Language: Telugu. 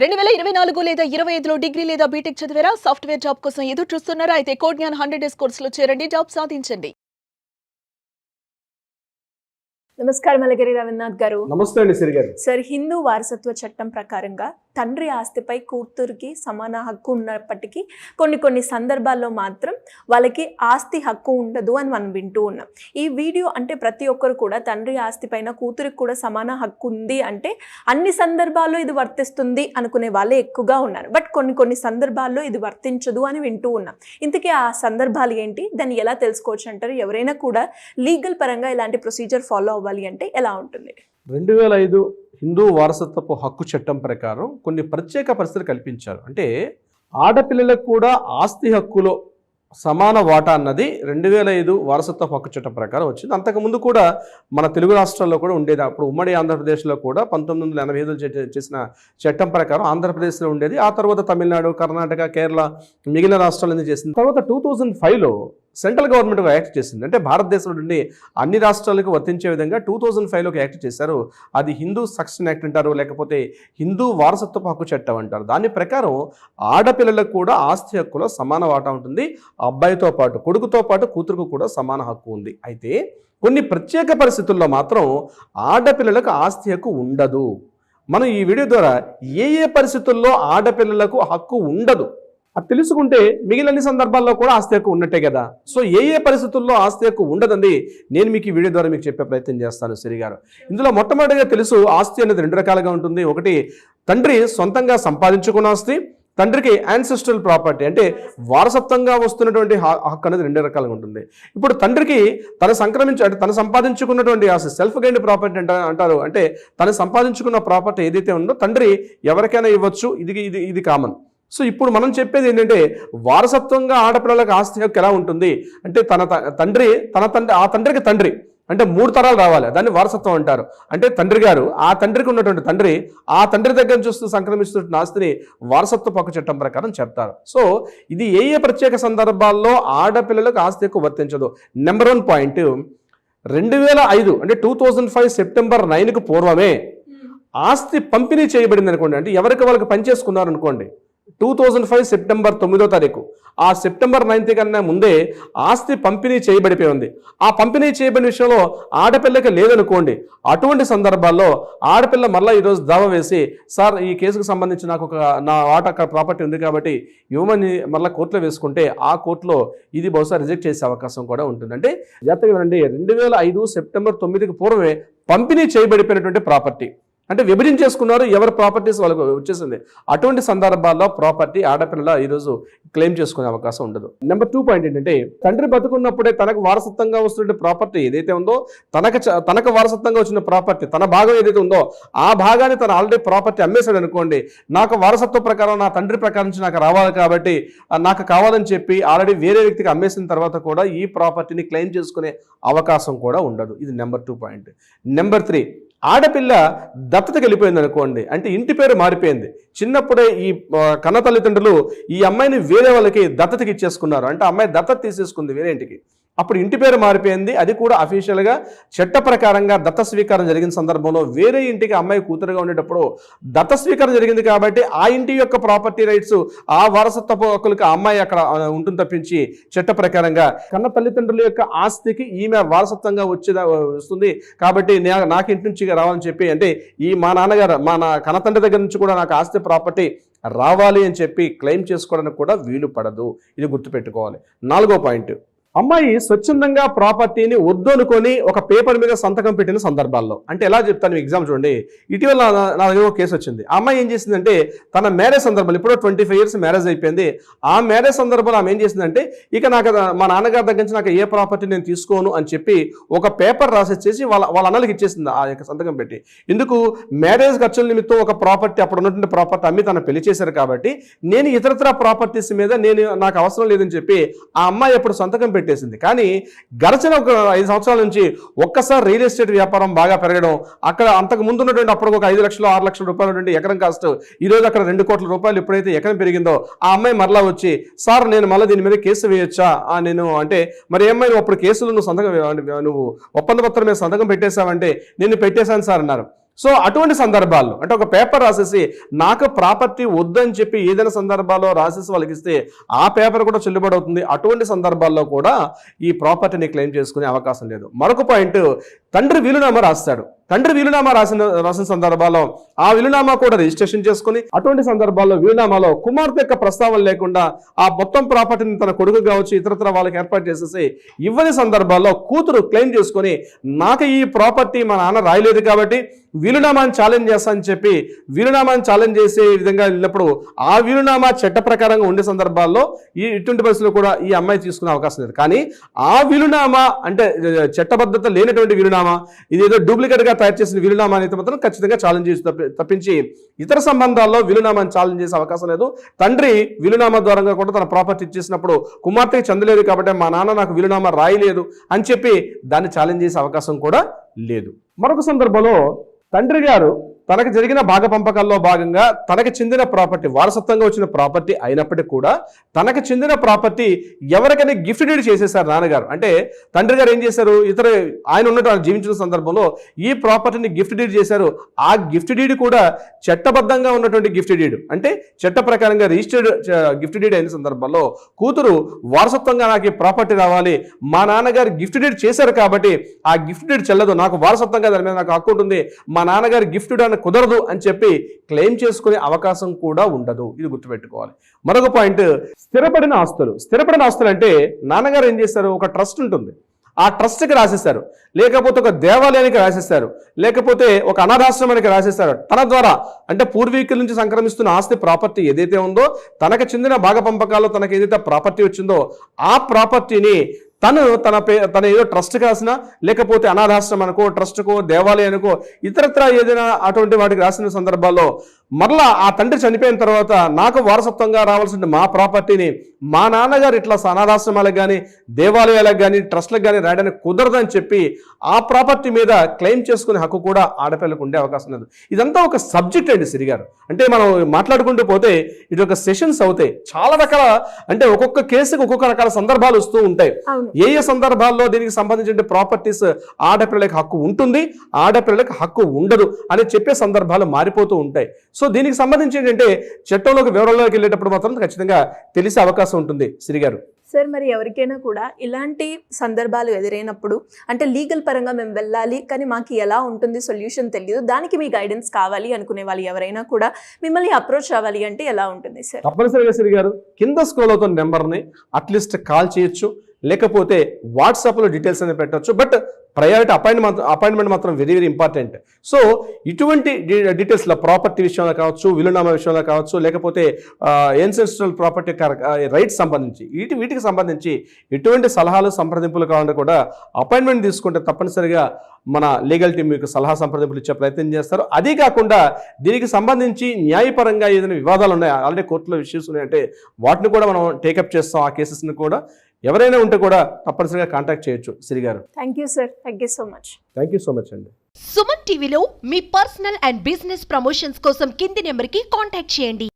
రెండు వేల ఇరవై నాలుగు లేదా ఇరవై ఐదులో డిగ్రీ లేదా బీటెక్ చదివారా? సాఫ్ట్వేర్ జాబ్ కోసం ఎదురు చూస్తున్నారా అయితే కోడ్ జ్ఞాన్ హండ్రెడ్ డేస్ కోర్సులో చేరండి. జాబ్ సాధించండి. నమస్కారం అలగిరి రవీంద్రనాథ్ గారు. నమస్తే అండి సిరి గారు సార్ హిందూ వారసత్వ చట్టం ప్రకారంగా తండ్రి ఆస్తిపై కూతురికి సమాన హక్కు ఉన్నప్పటికీ కొన్ని కొన్ని సందర్భాల్లో మాత్రం వాళ్ళకి ఆస్తి హక్కు ఉండదు అని మనం వింటూ ఉన్నాం. ఈ వీడియో అంటే ప్రతి ఒక్కరు కూడా తండ్రి ఆస్తి పైన కూతురికి కూడా సమాన హక్కు ఉంది అంటే అన్ని సందర్భాల్లో ఇది వర్తిస్తుంది అనుకునే వాళ్ళే ఎక్కువగా ఉన్నారు. బట్ కొన్ని కొన్ని సందర్భాల్లో ఇది వర్తించదు అని వింటూ ఉన్నాం. ఇంతకీ ఆ సందర్భాలు ఏంటి? దాన్ని ఎలా తెలుసుకోవచ్చు అంటారు? ఎవరైనా కూడా లీగల్ పరంగా ఇలాంటి ప్రొసీజర్ ఫాలో అవ్వాలి అంటే ఎలా ఉంటుంది? రెండు వేల ఐదు హిందూ వారసత్వపు హక్కు చట్టం ప్రకారం కొన్ని ప్రత్యేక పరిస్థితులు కల్పించారు. అంటే ఆడపిల్లలకు కూడా ఆస్తి హక్కులో సమాన వాటా అన్నది రెండు వేల ఐదు వారసత్వ హక్కు చట్టం ప్రకారం వచ్చింది. అంతకుముందు కూడా మన తెలుగు రాష్ట్రాల్లో కూడా ఉండేది. అప్పుడు ఉమ్మడి ఆంధ్రప్రదేశ్లో కూడా పంతొమ్మిది వందల ఎనభై ఐదులో చేసిన చట్టం ప్రకారం ఆంధ్రప్రదేశ్లో ఉండేది. ఆ తర్వాత తమిళనాడు కర్ణాటక కేరళ మిగిలిన రాష్ట్రాలన్నీ చేసింది. తర్వాత టూ థౌజండ్ ఫైవ్లో సెంట్రల్ గవర్నమెంట్ ఒక యాక్ట్ చేసింది. అంటే భారతదేశంలో నుండి అన్ని రాష్ట్రాలకు వర్తించే విధంగా టూ థౌజండ్ ఫైవ్లో ఒక యాక్ట్ చేశారు. అది హిందూ సక్షన్ యాక్ట్ అంటారు లేకపోతే హిందూ వారసత్వ హక్కు చట్టం అంటారు. దాని ప్రకారం ఆడపిల్లలకు కూడా ఆస్తి హక్కులో సమాన వాటా ఉంటుంది. అబ్బాయితో పాటు కొడుకుతో పాటు కూతురుకు కూడా సమాన హక్కు ఉంది. అయితే కొన్ని ప్రత్యేక పరిస్థితుల్లో మాత్రం ఆడపిల్లలకు ఆస్తి హక్కు ఉండదు. మనం ఈ వీడియో ద్వారా ఏ ఏ పరిస్థితుల్లో ఆడపిల్లలకు హక్కు ఉండదు. అది తెలుసుకుంటే మిగిలిన సందర్భాల్లో కూడా ఆస్తి హక్కు ఉన్నట్టే కదా. సో ఏ ఏ పరిస్థితుల్లో ఆస్తి హక్కు ఉండదండి నేను మీకు ఈ వీడియో ద్వారా మీకు చెప్పే ప్రయత్నం చేస్తాను సిరిగారు ఇందులో మొట్టమొదటిగా తెలుసు ఆస్తి అనేది రెండు రకాలుగా ఉంటుంది. ఒకటి తండ్రి సొంతంగా సంపాదించుకున్న ఆస్తి తండ్రికి యాన్సెస్ట్రల్ ప్రాపర్టీ అంటే వారసత్వంగా వస్తున్నటువంటి హ- హక్కు అనేది రెండు రకాలుగా ఉంటుంది. ఇప్పుడు తండ్రికి తన సంక్రమించు అంటే తను సంపాదించుకున్నటువంటి ఆస్తి సెల్ఫ్ గైండ్ ప్రాపర్టీ అంట అంటారు. అంటే తను సంపాదించుకున్న ప్రాపర్టీ ఏదైతే ఉందో తండ్రి ఎవరికైనా ఇవ్వచ్చు. ఇది ఇది ఇది కామన్ సో ఇప్పుడు మనం చెప్పేది ఏంటంటే వారసత్వంగా ఆడపిల్లలకు ఆస్తి హక్కు ఎలా ఉంటుంది? అంటే తన తండ్రి తన తండ్రి ఆ తండ్రికి తండ్రి అంటే మూడు తరాలు రావాలి దాన్ని వారసత్వం అంటారు. అంటే తండ్రి గారు ఆ తండ్రికి ఉన్నటువంటి తండ్రి ఆ తండ్రి దగ్గర నుంచి వస్తూ సంక్రమిస్తున్న ఆస్తిని వారసత్వ పక్కు చట్టం ప్రకారం చెప్తారు. సో ఇది ఏ ఏ ప్రత్యేక సందర్భాల్లో ఆడపిల్లలకు ఆస్తి హక్కు వర్తించదు? నెంబర్ వన్ పాయింట్ రెండు వేల ఐదు అంటే టూ థౌజండ్ ఫైవ్ సెప్టెంబర్ నైన్కు పూర్వమే ఆస్తి పంపిణీ చేయబడింది అనుకోండి అంటే ఎవరికి వాళ్ళకి పనిచేసుకున్నారు అనుకోండి టూ థౌజండ్ ఫైవ్ సెప్టెంబర్ తొమ్మిదో తారీఖు. ఆ సెప్టెంబర్ నైన్త్ కన్నా ముందే ఆస్తి పంపిణీ చేయబడిపోయి ఉంది. ఆ పంపిణీ చేయబడిన విషయంలో ఆడపిల్లకి లేదనుకోండి. అటువంటి సందర్భాల్లో ఆడపిల్ల మళ్ళీ ఈరోజు దావా వేసి సార్ ఈ కేసుకు సంబంధించి నాకు ఒక నా ఆట ప్రాపర్టీ ఉంది కాబట్టి యువమని మళ్ళీ కోర్టులో వేసుకుంటే ఆ కోర్టులో ఇది బహుశా రిజెక్ట్ చేసే అవకాశం కూడా ఉంటుంది. అంటే జాతక వినండి రెండు వేల ఐదు సెప్టెంబర్ తొమ్మిదికి పూర్వమే పంపిణీ చేయబడిపోయినటువంటి ప్రాపర్టీ. అంటే విభజించేసుకున్నారు ఎవరి ప్రాపర్టీస్ వాళ్ళకు వచ్చేసింది. అటువంటి సందర్భాల్లో ప్రాపర్టీ ఆడపిల్లల ఈరోజు క్లెయిమ్ చేసుకునే అవకాశం ఉండదు. నెంబర్ టూ పాయింట్ ఏంటంటే తండ్రి బతుకున్నప్పుడే తనకు వారసత్వంగా వస్తున్న ప్రాపర్టీ ఏదైతే ఉందో తనకు చ- తనకు వారసత్వంగా వచ్చిన ప్రాపర్టీ తన భాగం ఏదైతే ఉందో ఆ భాగాన్ని తను ఆల్రెడీ ప్రాపర్టీ అమ్మేశాడు అనుకోండి నాకు వారసత్వ ప్రకారం నా తండ్రి ప్రకారం నుంచి నాకు రావాలి కాబట్టి నాకు కావాలని చెప్పి ఆల్రెడీ వేరే వ్యక్తికి అమ్మేసిన తర్వాత కూడా ఈ ప్రాపర్టీని క్లెయిమ్ చేసుకునే అవకాశం కూడా ఉండదు. ఇది number two point number three ఆడపిల్ల దత్తతకి వెళ్ళిపోయింది అనుకోండి అంటే ఇంటి పేరు మారిపోయింది. చిన్నప్పుడే ఈ కన్న తల్లిదండ్రులు ఈ అమ్మాయిని వేరే వాళ్ళకి దత్తతకి ఇచ్చేసుకున్నారు. అంటే అమ్మాయి దత్తత తీసేసుకుంది వేరే ఇంటికి. అప్పుడు ఇంటి పేరు మారిపోయింది. అది కూడా అఫీషియల్గా చట్ట ప్రకారంగా దత్త స్వీకారం జరిగిన సందర్భంలో వేరే ఇంటికి అమ్మాయి కూతురుగా ఉండేటప్పుడు దత్త స్వీకారం జరిగింది కాబట్టి ఆ ఇంటి యొక్క ప్రాపర్టీ రైట్స్ ఆ వారసత్వపు హక్కులకు ఆ అమ్మాయి అక్కడ ఉంటుంది తప్పించి చట్ట ప్రకారంగా కన్న తల్లిదండ్రుల యొక్క ఆస్తికి ఈమె వారసత్వంగా వచ్చేదా వస్తుంది. కాబట్టి నా- నాకు ఇంటి నుంచి రావాలని చెప్పి అంటే ఈ మా నాన్నగారు మా నా కన్నతండ్రి దగ్గర నుంచి కూడా నాకు ఆస్తి ప్రాపర్టీ రావాలి అని చెప్పి క్లెయిమ్ చేసుకోవడానికి కూడా వీలు పడదు. ఇది గుర్తుపెట్టుకోవాలి. నాలుగో పాయింట్ అమ్మాయి స్వచ్ఛందంగా ప్రాపర్టీని వద్దు అనుకొని ఒక పేపర్ మీద సంతకం పెట్టిన సందర్భాల్లో. అంటే ఎలా చెప్తాను ఎగ్జామ్ చూడండి. ఇటీవల నా దగ్గర ఒక కేసు వచ్చింది. ఆ అమ్మాయి ఏం చేసిందంటే తన మ్యారేజ్ సందర్భంలో ఇప్పుడు ట్వంటీ ఫైవ్ ఇయర్స్ మ్యారేజ్ అయిపోయింది. ఆ మ్యారేజ్ సందర్భంలో ఆమె ఏం చేసిందంటే ఇక నాకు మా నాన్నగారి దగ్గర నుంచి నాకు ఏ ప్రాపర్టీ నేను తీసుకోను అని చెప్పి ఒక పేపర్ రాసిచ్చేసి వాళ్ళ వాళ్ళ అన్నలకి ఇచ్చేసింది ఆ యొక్క సంతకం పెట్టి. ఎందుకు? మ్యారేజ్ ఖర్చుల నిమిత్తం ఒక ప్రాపర్టీ అప్పుడు ఉన్నటువంటి ప్రాపర్టీ అమ్మి తన పెళ్ళి చేశారు కాబట్టి నేను ఇతరతర ప్రాపర్టీస్ మీద నేను నాకు అవసరం లేదని చెప్పి ఆ అమ్మాయి ఎప్పుడు సంతకం పెట్టేసింది. కానీ గడిచిన ఒక ఐదు సంవత్సరాల నుంచి ఒక్కసారి రియల్ ఎస్టేట్ వ్యాపారం బాగా పెరగడం అక్కడ అంతకు ముందు ఉన్నటువంటి అప్పుడు ఒక ఐదు లక్షలు ఆరు లక్షల రూపాయలు ఉన్నటువంటి ఎకరం కాస్ట్ ఈ రోజు అక్కడ రెండు కోట్ల రూపాయలు ఎప్పుడైతే ఎకరం పెరిగిందో ఆ అమ్మాయి మరలా వచ్చి సార్ నేను మళ్ళీ దీని మీద కేసు వేయొచ్చా? నేను అంటే మరి ఏమైనా అప్పుడు కేసులు నువ్వు సంతకం నువ్వు ఒప్పంద పత్రం మీద సంతకం పెట్టేశావంటే నేను పెట్టేశాను సార్ అన్నారు. సో అటువంటి సందర్భాల్లో అంటే ఒక పేపర్ రాసేసి నాకు ప్రాపర్టీ వద్దని చెప్పి ఏదైనా సందర్భాల్లో రాసేసి వాళ్ళకి ఇస్తే ఆ పేపర్ కూడా చెల్లుబడి అవుతుంది. అటువంటి సందర్భాల్లో కూడా ఈ ప్రాపర్టీని క్లెయిమ్ చేసుకునే అవకాశం లేదు. మరొక పాయింట్ తండ్రి వీలునామా రాస్తాడు. తండ్రి వీలునామా రాసిన రాసిన సందర్భాల్లో ఆ వీలునామా కూడా రిజిస్ట్రేషన్ చేసుకుని అటువంటి సందర్భాల్లో వీలునామాలో కుమార్తె యొక్క ప్రస్తావన లేకుండా ఆ మొత్తం ప్రాపర్టీని తన కొడుకు కావచ్చు ఇతరత్ర వాళ్ళకి ఏర్పాటు చేసేసి ఇవ్వని సందర్భాల్లో కూతురు క్లెయిమ్ చేసుకొని నాకు ఈ ప్రాపర్టీ మా నాన్న రాయలేదు కాబట్టి వీలునామాని ఛాలెంజ్ చేస్తానని చెప్పి వీలునామాని ఛాలెంజ్ చేసే విధంగా వెళ్ళినప్పుడు ఆ వీలునామా చట్ట ప్రకారంగా ఉండే సందర్భాల్లో ఈ ఇటువంటి పరిస్థితులు కూడా ఈ అమ్మాయి తీసుకునే అవకాశం లేదు. కానీ ఆ వీలునామా అంటే చట్టబద్ధత లేనటువంటి వీలునామా ఇది ఏదో డూప్లికేట్గా తయారు చేసిన వీలునామా అయితే మాత్రం ఖచ్చితంగా ఛాలెంజ్ చేసి తప్పి- తప్పించి ఇతర సంబంధాల్లో వీలునామాని ఛాలెంజ్ చేసే అవకాశం లేదు. తండ్రి వీలునామా ద్వారా కూడా తన ప్రాపర్టీ ఇచ్చేసినప్పుడు కుమార్తెకి చెందలేదు కాబట్టి మా నాన్న నాకు వీలునామా రాయలేదు అని చెప్పి దాన్ని ఛాలెంజ్ చేసే అవకాశం కూడా లేదు. మరొక సందర్భంలో తండ్రి గారు తనకు జరిగిన భాగ పంపకాల్లో భాగంగా తనకు చెందిన ప్రాపర్టీ వారసత్వంగా వచ్చిన ప్రాపర్టీ అయినప్పటికీ కూడా తనకు చెందిన ప్రాపర్టీ ఎవరికైనా గిఫ్ట్ డీడ్ చేసేసారు నాన్నగారు. అంటే తండ్రి గారు ఏం చేశారు? ఇతర ఆయన ఉన్నట్టు ఆయన జీవించిన సందర్భంలో ఈ ప్రాపర్టీని గిఫ్ట్ డీడ్ చేశారు. ఆ గిఫ్ట్ డీడ్ కూడా చట్టబద్ధంగా ఉన్నటువంటి గిఫ్ట్ డీడ్ అంటే చట్ట ప్రకారంగా రిజిస్టర్డ్ గిఫ్ట్ డీడ్ అయిన సందర్భంలో కూతురు వారసత్వంగా నాకు ఈ ప్రాపర్టీ రావాలి. మా నాన్నగారు గిఫ్ట్ డీడ్ చేశారు కాబట్టి ఆ గిఫ్ట్ డీడ్ చెల్లదు. నాకు వారసత్వంగా దాని మీద నాకు హక్కు ఉంటుంది. మా నాన్నగారు గిఫ్ట్ అని కుదరదు అని చెప్పి క్లెయిమ్ చేసుకునే అవకాశం కూడా ఉండదు. ఇది గుర్తుపెట్టుకోవాలి. మరొక పాయింట్ స్థిరపడిన ఆస్తులు. స్థిరపడిన ఆస్తులు అంటే నాన్నగారు ఏం చేస్తారు ఒక ట్రస్ట్ ఉంటుంది. ఆ ట్రస్ట్కి రాసేస్తారు లేకపోతే ఒక దేవాలయానికి రాసేస్తారు లేకపోతే ఒక అనాథాశ్రమానికి రాసేస్తారు తన ద్వారా అంటే పూర్వీకుల నుంచి సంక్రమిస్తున్న ఆస్తి ప్రాపర్టీ ఏదైతే ఉందో తనకు చెందిన భాగ పంపకాల్లో తనకు ఏదైతే ప్రాపర్టీ వచ్చిందో ఆ ప్రాపర్టీని తను తన పే తన ఏదో ట్రస్ట్ కాసిన లేకపోతే అనాథాశ్రమానికో ట్రస్ట్కో దేవాలయానికో ఇతరత్ర ఏదైనా అటువంటి వాటికి రాసిన సందర్భాల్లో మరలా ఆ తండ్రి చనిపోయిన తర్వాత నాకు వారసత్వంగా రావాల్సిన మా ప్రాపర్టీని మా నాన్నగారు ఇట్లా అనాథాశ్రమాలకు కానీ దేవాలయాలకు కానీ ట్రస్ట్లకు కానీ రాయడానికి కుదరదని చెప్పి ఆ ప్రాపర్టీ మీద క్లెయిమ్ చేసుకునే హక్కు కూడా ఆడపిల్లకు ఉండే అవకాశం లేదు. ఇదంతా ఒక సబ్జెక్ట్ అండి సిరిగారు. అంటే మనం మాట్లాడుకుంటూ పోతే ఇది ఒక సెషన్స్ అవుతాయి. చాలా రకాల అంటే ఒక్కొక్క కేసుకి ఒక్కొక్క రకాల సందర్భాలు వస్తూ ఉంటాయి. ఏ ఏ సందర్భాల్లో దీనికి సంబంధించిన ప్రాపర్టీస్ ఆడపిల్లలకు హక్కు ఉంటుంది ఆడపిల్లలకు హక్కు ఉండదు అని చెప్పే సందర్భాలు మారిపోతూ ఉంటాయి. సో దీనికి సంబంధించి ఏంటంటే చట్టంలోకి వివరాల్లోకి వెళ్ళేటప్పుడు మాత్రం ఖచ్చితంగా తెలిసే అవకాశం ఉంటుంది. శ్రీ గారు. సార్ మరి ఎవరికైనా కూడా ఇలాంటి సందర్భాలు ఎదురైనప్పుడు అంటే లీగల్ పరంగా మేము వెళ్ళాలి కానీ మాకు ఎలా ఉంటుంది సొల్యూషన్ తెలియదు దానికి మీ గైడెన్స్ కావాలి అనుకునే వాళ్ళు ఎవరైనా కూడా మిమ్మల్ని అప్రోచ్ అవ్వాలి అంటే ఎలా ఉంటుంది సార్? తప్పనిసరిగా శ్రీ గారు కింద స్క్రోల్ అవుతున్న నెంబర్ని అట్లీస్ట్ కాల్ చేయొచ్చు. లేకపోతే వాట్సాప్లో డీటెయిల్స్ అనేది పెట్టవచ్చు బట్ ప్రయారిటీ అపాయింట్మెంట్ అపాయింట్మెంట్ మాత్రం వెరీ వెరీ ఇంపార్టెంట్. సో ఇటువంటి డీటెయిల్స్లో ప్రాపర్టీ విషయంలో కావచ్చు విలునామా విషయంలో కావచ్చు లేకపోతే ఎన్సెన్స్ట్రల్ ప్రాపర్టీ రైట్స్ సంబంధించి వీటి వీటికి సంబంధించి ఎటువంటి సలహాలు సంప్రదింపులు కావాలంటే కూడా అపాయింట్మెంట్ తీసుకుంటే తప్పనిసరిగా మన లీగల్ టీం మీకు సలహా సంప్రదింపులు ఇచ్చే ప్రయత్నం చేస్తారు. అదే కాకుండా దీనికి సంబంధించి న్యాయపరంగా ఏదైనా వివాదాలు ఉన్నాయి? ఆల్రెడీ కోర్టులో ఇష్యూస్ ఉన్నాయంటే వాటిని కూడా మనం టేకప్ చేస్తాం ఆ కేసెస్ని కూడా. ఎవరైనా ఉంటే కూడా తప్పనిసరిగా కాంటాక్ట్ చేయొచ్చు శ్రీ గారు. Thank you sir thank you so much thank you so much అండి. సుమన్ టీవీలో మీ పర్సనల్ అండ్ బిజినెస్ ప్రమోషన్స్ కోసం కింది నెంబర్కి కాంటాక్ట్ చేయండి.